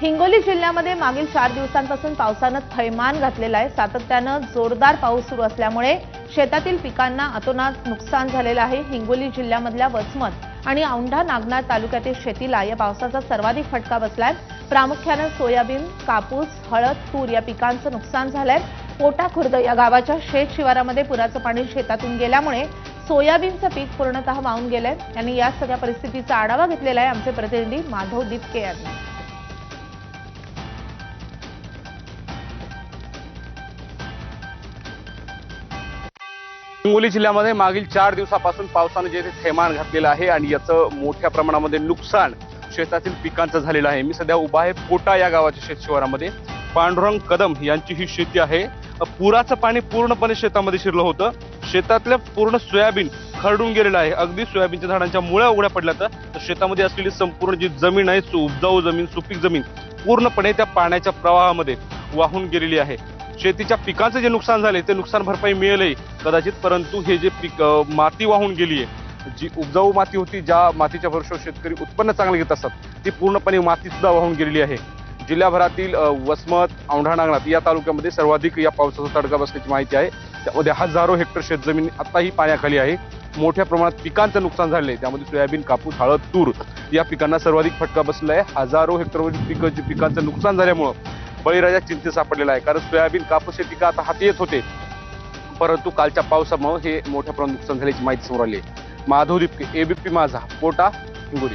हिंगोली जिल्ह्यामध्ये मागील चार दिवसांपासून पावसानं थैमान घातलेलं आहे. सातत्यानं जोरदार पाऊस सुरू असल्यामुळे शेतातील पिकांना अतोनात नुकसान झालेलं आहे. हिंगोली जिल्ह्यामधल्या वसमत आणि औंढा नागनाथ तालुक्यातील शेतीला या पावसाचा सर्वाधिक फटका बसलाय. प्रामुख्यानं सोयाबीन कापूस हळद तूर या पिकांचं नुकसान झालंय. पोटा खुर्द या गावाच्या शेत शिवारामध्ये पुराचं पाणी शेतातून गेल्यामुळे सोयाबीनचं पीक पूर्णतः वाहून गेलंय. त्यांनी या सगळ्या परिस्थितीचा आढावा घेतलेला आहे आमचे प्रतिनिधी माधव दिपके यांनी. हिंगोली जिल्ह्यामध्ये मागील चार दिवसापासून पावसानं जे थैमान घातलेलं आहे आणि याचं मोठ्या प्रमाणामध्ये नुकसान शेतातील पिकांचं झालेलं आहे. मी सध्या उभा आहे पोटा या गावाच्या शेत शिवारामध्ये पांडुरंग कदम यांची ही शेती आहे. पुराचं पाणी पूर्णपणे शेतामध्ये शिरलं होतं. शेतातलं पूर्ण सोयाबीन खरडून गेलेलं आहे. अगदी सोयाबीनच्या झाडांच्या मुळ्या उघड्या पडल्या तर शेतामध्ये असलेली संपूर्ण जी जमीन आहे सु- उपजाऊ जमीन सुपीक जमीन पूर्णपणे त्या पाण्याच्या प्रवाहामध्ये वाहून गेलेली आहे. शेतीच्या पिकांचं जे नुकसान झाले ते नुकसान भरपाई मिळेलही कदाचित परंतु हे जे पीक माती वाहून गेली आहे जी उपजाऊ माती होती ज्या मातीच्या वर्षावर शेतकरी उत्पन्न चांगले घेत असतात ती पूर्णपणे माती सुद्धा वाहून गेलेली आहे. जिल्ह्याभरातील वसमत औंढा नागनाथ या तालुक्यामध्ये सर्वाधिक या पावसाचा तडका बसल्याची माहिती आहे. त्यामध्ये हजारो हेक्टर शेतजमीन आताही पाण्याखाली आहे. मोठ्या प्रमाणात पिकांचं नुकसान झाले त्यामध्ये सोयाबीन कापूस हळद तूर या पिकांना सर्वाधिक फटका बसला आहे हजारो हेक्टरवरील पिकं जी पिकांचं नुकसान झाल्यामुळं बळीराजा चिंतेत सापडलेला आहे. कारण सोयाबीन कापूस हे पिकं आता हाती येत होते. परंतु कालच्या पावसामुळे हे मोठ्या प्रमाणात नुकसान झाल्याची माहिती समोर आली आहे. माधव दिपके एबीपी माझा पोटा हिंगोली.